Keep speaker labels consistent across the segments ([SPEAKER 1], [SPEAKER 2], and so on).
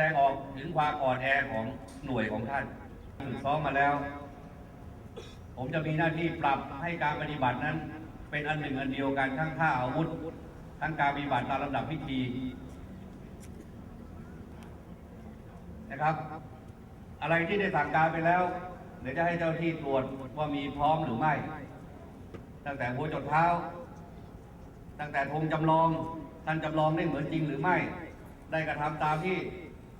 [SPEAKER 1] ดงออกถึงความอ่อนแอของหน่วยของท่านฝึกซ้อมมาแล้ว ผมจะมีหน้าที่ปรับให้การปฏิบัตินั้น เป็นอันหนึ่งอันเดียวกันทั้งท่าอาวุธ ทั้งการปฏิบัติตามลำดับพิธีนะครับ อะไรที่ได้สั่งการไปแล้วเดี๋ยวจะให้เจ้าที่ตรวจว่ามีพร้อมหรือไม่ ตั้งแต่หัวจดเท้า ตั้งแต่ธงจำลองท่านจำลองได้เหมือนจริงหรือไม่ ได้กระทำตามที่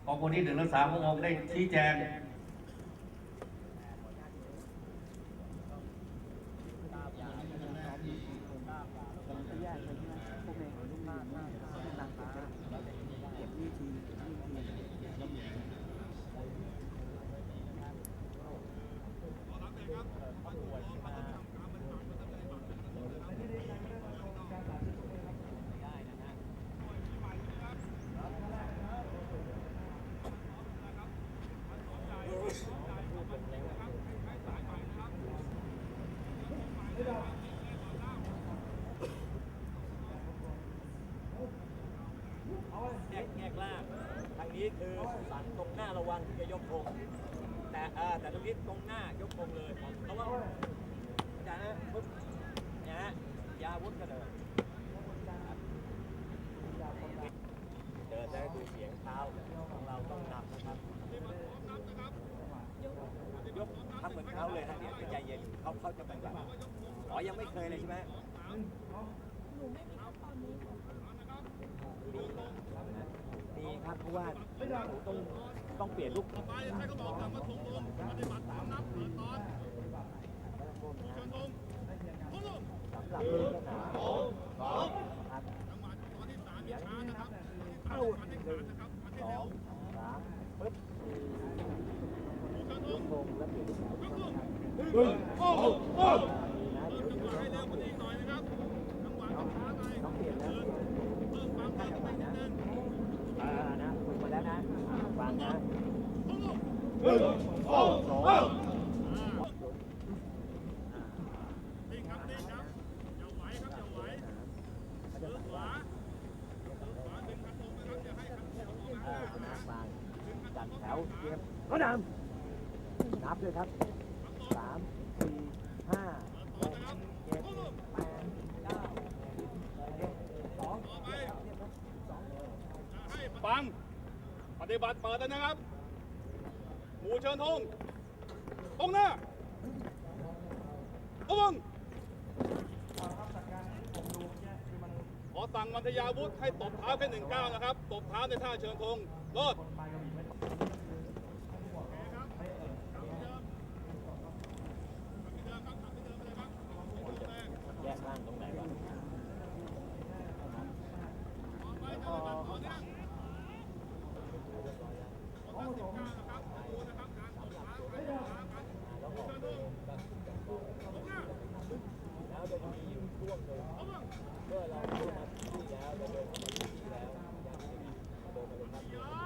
[SPEAKER 1] กองคนที่หนึ่งและสามพระองค์ได้ชี้แจง
[SPEAKER 2] แยกแยกล่างทางนี้ คือสันตรงหน้าระวังที่จะยกธงแต่เออแต่ตรงนี้ตรงหน้ายกธงเลยเพราะว่าอาจารย์นะปุ๊บเนี่ยฮะยาวุธก็เดินเดินได้ดูเสียงเท้าของเราต้องนำนะครับยกทำเหมือนเขาเลยนะเนี่ยใจเย็นเขาเขาจะเป็นแบบอ๋อยังไม่เคยเลยใช่ไหมมีครับเพราะ ว่าต้องต้องเปลี่ยนลูกต่อไปให้เขาบอกกับมาถงลงปฏิบัติตามนับเปิดตอนเชิญธงสำหรับเรื่องทหารครับเสียงเข้าหนึ่งสองสามปึ๊บลูกธงแล้วเปลี่ยนลูกธงครับดีนะเดี๋ยวจะให้เร็วกว่านี้หน่อยนะครับต้องเปลี่ยนแล้วเพิ่มความเร็วไปนิดนึง อ่านะฝึกมาแล้วนะอ่าฟังนะหนึ่ง สองสอง
[SPEAKER 3] นิ่งครับนิ่งครับอย่าไหวครับอย่าไหวมือขวามือขวาดึงคันตรงนะครับอย่าให้คันตรงออกมา
[SPEAKER 2] อ่านะฟังจัดแถวเตรียมก็นำนับด้วยครับสามสี่ห้าหกเจ็ดแปดเก้าสิบสอง
[SPEAKER 3] ต่อไปให้ฟังปฏิบัติเปิดแล้วนะครับ หมู่เชิญธงตรงหน้าระวังขอสั่งมัธยาวุฒิให้ตบเท้าแค่หนึ่งก้าวนะครับ ตบเท้าในท่าเชิญธงรอด
[SPEAKER 2] แยกร่างตรงไหนก่อนแล้วจะมีอยู่ช่วงหนึ่ง เมื่อเราเข้ามาที่แล้วเราเดินเข้ามาที่แล้วยังไม่ได้เดินมาเลยครับ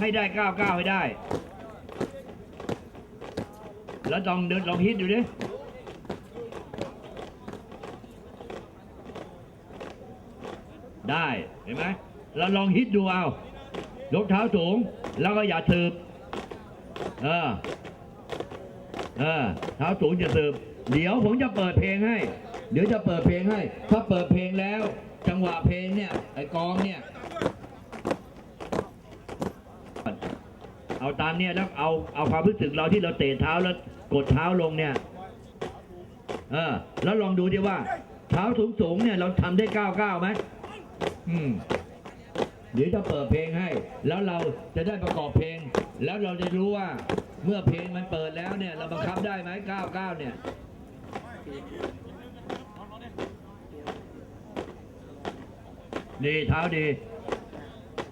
[SPEAKER 4] ให้ได้เก้าเก้าให้ได้ แล้วลองเดินลองฮิตดูดิได้เห็นไหมเราลองฮิตดูเอายกเท้าสูง แล้วก็อย่าสืบเออเออเท้าสูงอย่าสืบเดี๋ยวผมจะเปิดเพลงให้ เดี๋ยวจะเปิดเพลงให้ ถ้าเปิดเพลงแล้ว จังหวะเพลงเนี่ยไอ้กองเนี่ย เอาตามเนี่ยแล้วเอาเอาความรู้สึกเราที่เราเตะเท้าแล้วกดเท้าลงเนี่ย เออ แล้วลองดูดิว่า เท้าสูงสูงเนี่ยเราทำได้ก้าวก้าวไหมอืมเดี๋ยวจะเปิดเพลงให้ แล้วเราจะได้ประกอบเพลง แล้วเราจะรู้ว่า เมื่อเพลงมันเปิดแล้วเนี่ย เราบังคับได้ไหมก้าวก้าวเนี่ยดีเท้าดี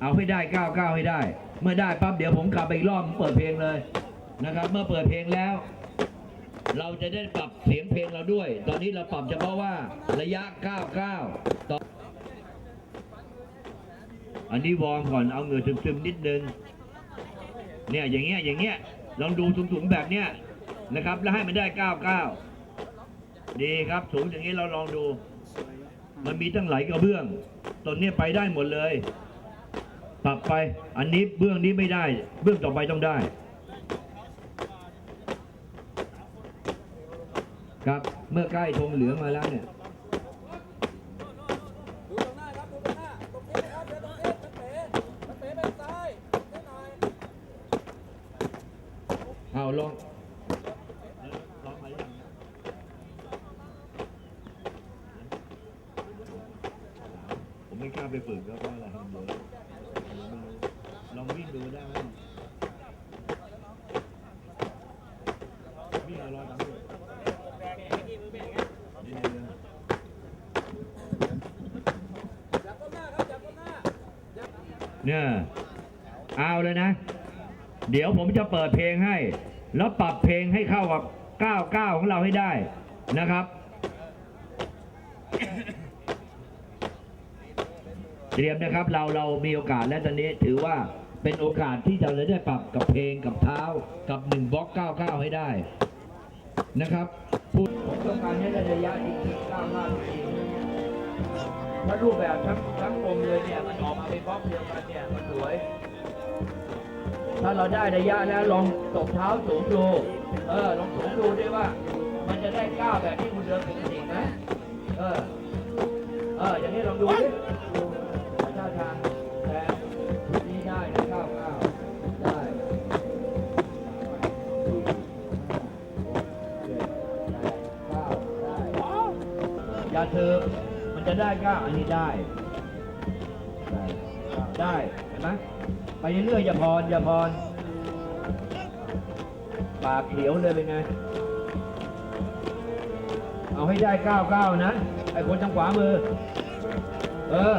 [SPEAKER 4] เอาให้ได้ก้าวก้าวให้ได้ เมื่อได้ปั๊บเดี๋ยวผมกลับไปอีกรอบผมเปิดเพลงเลยนะครับ เมื่อเปิดเพลงแล้ว เราจะได้ปรับเสียงเพลงเราด้วย ตอนนี้เราปรับเฉพาะว่าระยะ 99 ต่อ อันนี้วอร์มก่อนเอาเหงื่อซึมๆนิดนึง เนี่ยอย่างเงี้ยอย่างเงี้ยลองดูสูงๆแบบเนี้ยนะครับ แล้วให้มันได้ 99 ดีครับสูงอย่างนี้เราลองดู มันมีตั้งหลายกระเบื้องตอนนี้ไปได้หมดเลย ปรับไป อันนี้เบื้องนี้ไม่ได้ เบื้องต่อไปต้องได้ ครับ เมื่อใกล้ธงเหลืองมาแล้วเนี่ย
[SPEAKER 2] เอา
[SPEAKER 4] ลอง ลองวิ่งดูได้มวิ่งเอารอยตามด้วยเนี่ยเอาเลยนะ เดี๋ยวผมจะเปิดเพลงให้ แล้วปรับเพลงให้เข้ากับ 99 ของเราให้ได้นะครับเตรียมนะครับเราเรามีโอกาสและตอนนี้ถือว่า เป็นโอกาสที่เราจะได้ปรับกับเพลงกับเท้ากับ1บล็อก99 ให้ได้นะครับพูดผมต้องการให้ระยะจริงๆ95จริงๆถ้ารูปแบบทั้งทั้งกลมเลยเนี่ยมันออกมาเป็นบล็อกเดียวกันเนี่ยมันสวย ถ้าเราได้ระยะแล้วลองตบเท้าสูงดูเออลองสูงดูด้วยว่า มันจะได้ก้าวแบบที่คุณเดินปกติไหมเออเอออย่างนี้ลองดูดิ อย่าเถิบมันจะได้ก้าวอันนี้ได้ ได้ไดเห็นไหมไปเรื่อยอย่าพรอย่าพรปากเขียวเลยเป็นไง เอาให้ได้ก้าวก้าวนะไอ้คนทางขวามือ เออ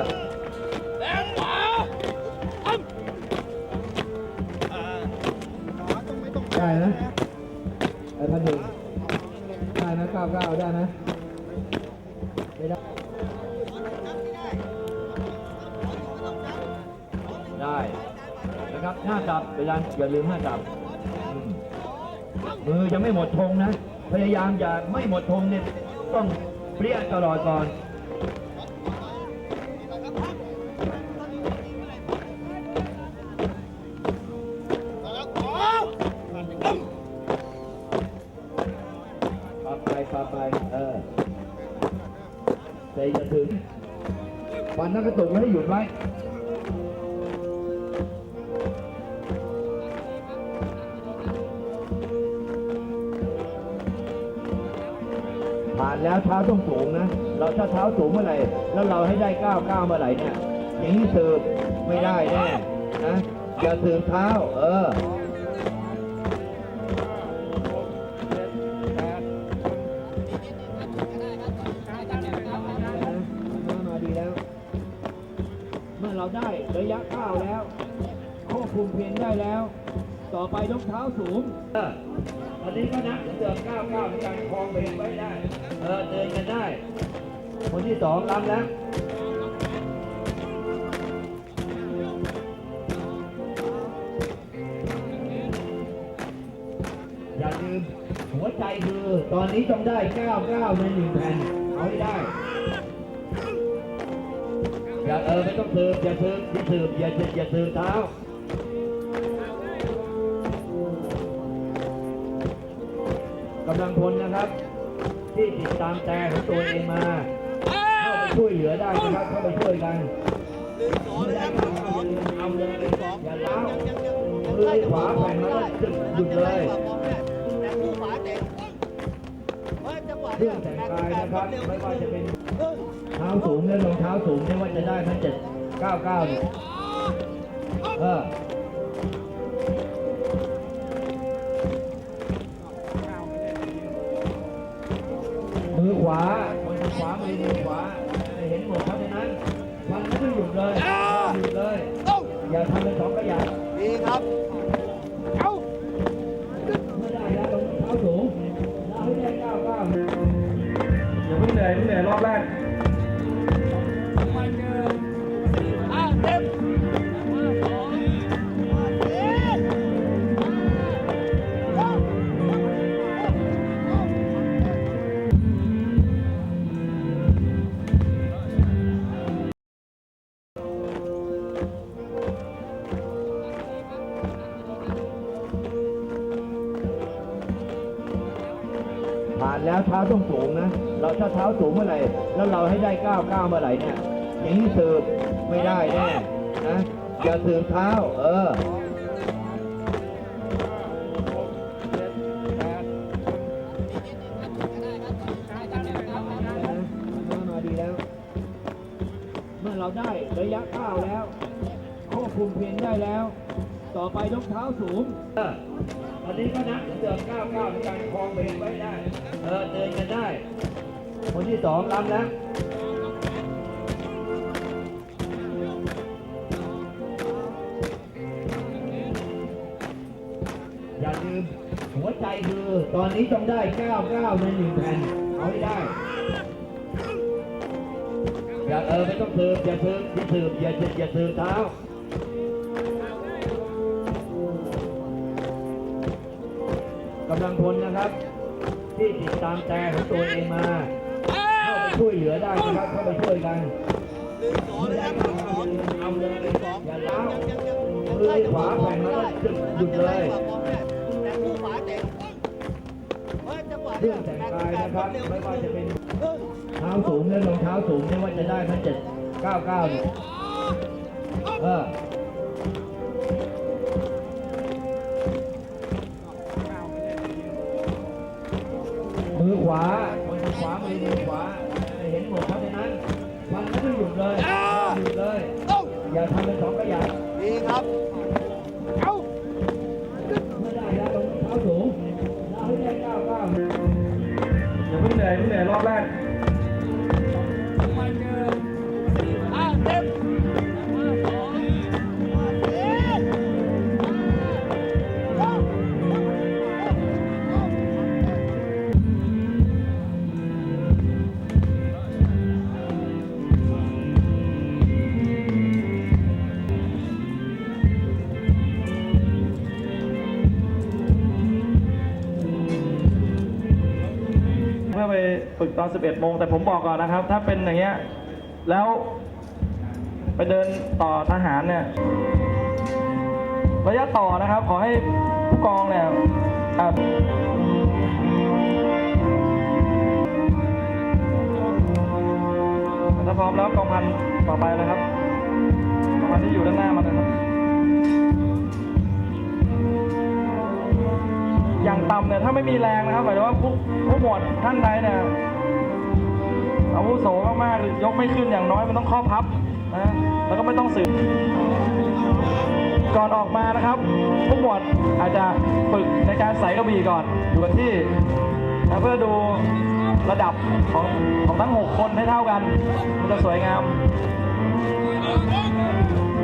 [SPEAKER 4] นะครับห้าจับเวลาอย่าลืมห้าจับมือยังไม่หมดธงนะ พยายามอย่าไม่หมดธงเนี่ยต้องเปรี้ยตลอดก่อน แล้วเท้าต้องสูงนะ เราถ้าเท้าสูงเมื่อไหร่ แล้วเราให้ได้ก้าวก้าวเมื่อไหร่เนี่ยอย่างนี้สืบไม่ได้แน่นะอย่าสืบเท้า เออมาดีแล้วเมื่อเราได้ระยะก้าวแล้วควบคุมเพลงได้แล้ว ต่อไปยกเท้าสูงเออ วันนี้ก็นับเดือเก้าเก้ามีการคลองเพลงไว้ได้ เออเจอกันได้ คนที่สองรับแล้วอย่าลืมหัวใจคือตอนนี้ต้องได้เก้าเก้าในหนึ่งแผ่นเอาให้ได้อย่าเออไม่ต้องเติมอย่าเติมอย่าเติมอย่าอย่าเติมเท้า กำลังพลนะครับ ที่ติดตามแต่ของตัวเองมาเข้าไปช่วยเหลือได้นะครับเข้าไปช่วยกันไม่ได้ก็เอาเลยอย่าล้าวมือขวาแผ่นมาก็หยุดเลย
[SPEAKER 2] แต่ผู้ฝาเด็กเฮ้ยจังหวะ
[SPEAKER 4] เครื่องแต่งกายนะครับไม่ว่าจะเป็นเท้าสูงและรองเท้าสูงไม่ว่าจะได้ทั้งเจ็ดเก้าเก้าเนี่ยเออมือานแล้วเท้า
[SPEAKER 2] ต้องสู
[SPEAKER 4] งนะ เราถ้าเท้าสูงเมื่อไหร่ แล้วเราให้ได้ก้าวก้าวเมื่อไหร่เนี่ย อย่างนี้สืบไม่ได้แน่นะอย่าสืบเท้า เออมาดีแล้วเมื่อเราได้ระยะก้าวแล้วควบคุมเพลงได้แล้ว ต่อไปยกเท้าสูงเออ วันนี้ก็นักเดินก้าวก้าวในการคลองเพลงไว้ได้ เออเดินกันได้ คนที่สองรับแล้วอย่าลืมหัวใจคือตอนนี้ต้องได้ 99 ในหนึ่งแผ่นเอาให้ได้ อย่าเออไม่ต้องสืบอย่าสืบอย่าสืบอย่าอย่าอย่าสืบเท้าำลังพลนะครับ ที่ติดตามแต่ของตัวเองมาเข้าไปช่วยเหลือได้นะครับเข้าไปช่วยกัน
[SPEAKER 2] หนึ่งสอง
[SPEAKER 4] ไม่ได้ก็
[SPEAKER 2] หนึ่งสอง
[SPEAKER 4] เอาเลย
[SPEAKER 2] หนึ่งสอง
[SPEAKER 4] อย่าล้าว
[SPEAKER 2] ยังยัง
[SPEAKER 4] มือขวาแผ่นมาก็หยุดเลย
[SPEAKER 2] แต่ผู้ฝาเด็กเฮ้ยจังหว
[SPEAKER 4] เครื่องแต่งกายนะครับไม่ว่าจะเป็น
[SPEAKER 2] เฮ้ย
[SPEAKER 4] เท้าสูงและรองเท้าสูงไม่ว่าจะได้ทั้งเจ็ดเก้าเก้าเนี่ยเออมือ ดเลยหยุดเลย
[SPEAKER 2] เอ้า
[SPEAKER 4] อย่าทำเป็นสองกระยา
[SPEAKER 2] ดีครับ เอ้า
[SPEAKER 4] ไม่ได้แล้วรองเท้าสูงเราให้ได้เก้าเก้า
[SPEAKER 5] อย่าเพิ่งเหนื่อยเพิ่งเหนื่อยรอบแรก ฝึกตอน 11 โมง แต่ผมบอกก่อนนะครับ ถ้าเป็นอย่างเงี้ย แล้วไปเดินต่อทหารเนี่ย ระยะต่อนะครับ ขอให้ผู้กองเนี่ยถ้าพร้อมแล้วกองพันต่อไปเลยครับกองพันที่อยู่ด้านหน้ามันนะครับ อย่างต่ำเนี่ยถ้าไม่มีแรงนะครับหมายถึงว่าผู้ผู้หมวดท่านใดเนี่ยอาวุโสมากๆหรือยกไม่ขึ้นอย่างน้อยมันต้องข้อพับนะแล้วก็ไม่ต้องสืบก่อนออกมานะครับผู้หมวดอาจจะฝึกในการใส่กระบี่ก่อนอยู่กันที่นะเพื่อดูระดับของของทั้ง 6 คนให้เท่ากัน มันจะสวยงาม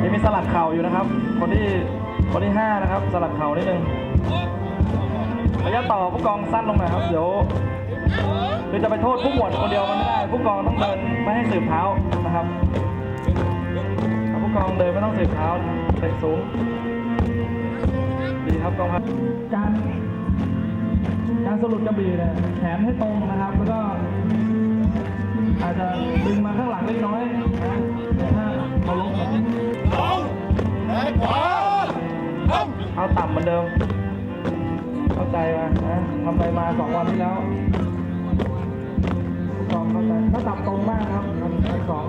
[SPEAKER 5] นี่มีสลัดเข่าอยู่นะครับ คนที่คนที่ห้านะครับ สลัดเข่านิดนึง ระยะต่อผู้กองสั้นลงหน่อยครับ เดี๋ยวคือจะไปโทษผู้หมวดคนเดียวมันไม่ได้ ผู้กองต้องเดินไม่ให้สืบเท้านะครับถ้าผู้กองเดินไม่ต้องสืบเท้าเตะสูง ดีครับกองพัน
[SPEAKER 4] จาน
[SPEAKER 5] การสรุปกระบี่เนี่ยแขนให้ตรงนะครับ แล้วก็ อาจจะดึงมาข้างหลังเล็กน้อยนะถ้าเราลงเอาต่ำเหมือนเดิมเข้าใจมานะทำอะไรมาสองวันที่แล้วสองเข้าใจถ้าตับตรงมากครับอันอันสอง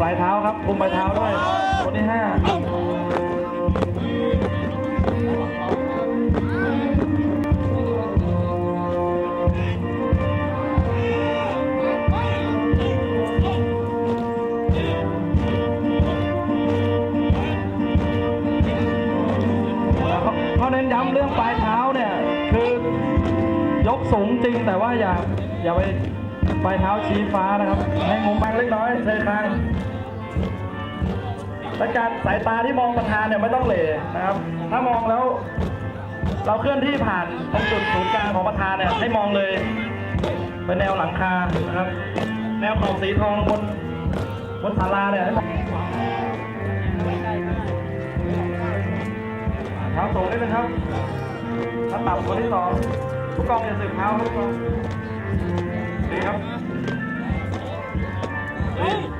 [SPEAKER 5] ปลายเท้าครับคุมปลายเท้าด้วยคนที่ห้า สูงจริงแต่ว่าอย่าอย่าไปปลายเท้าชี้ฟ้านะครับ ให้งงบางเล็กน้อยเชยคางและการสายตาที่มองประธานเนี่ยไม่ต้องเหล่นะครับ ถ้ามองแล้ว เราเคลื่อนที่ผ่านตรงจุดศูนย์กลางของประธานเนี่ยให้มองเลยเป็นแนวหลังคานะครับ แนวขอบสีทองบนบนศาลาเนี่ยให้มองเท้าสูงนิดนึงครับถ้าต่ำคนที่สอง ผู้กองอย่าสึกเท้าครับผู้กองดีครับ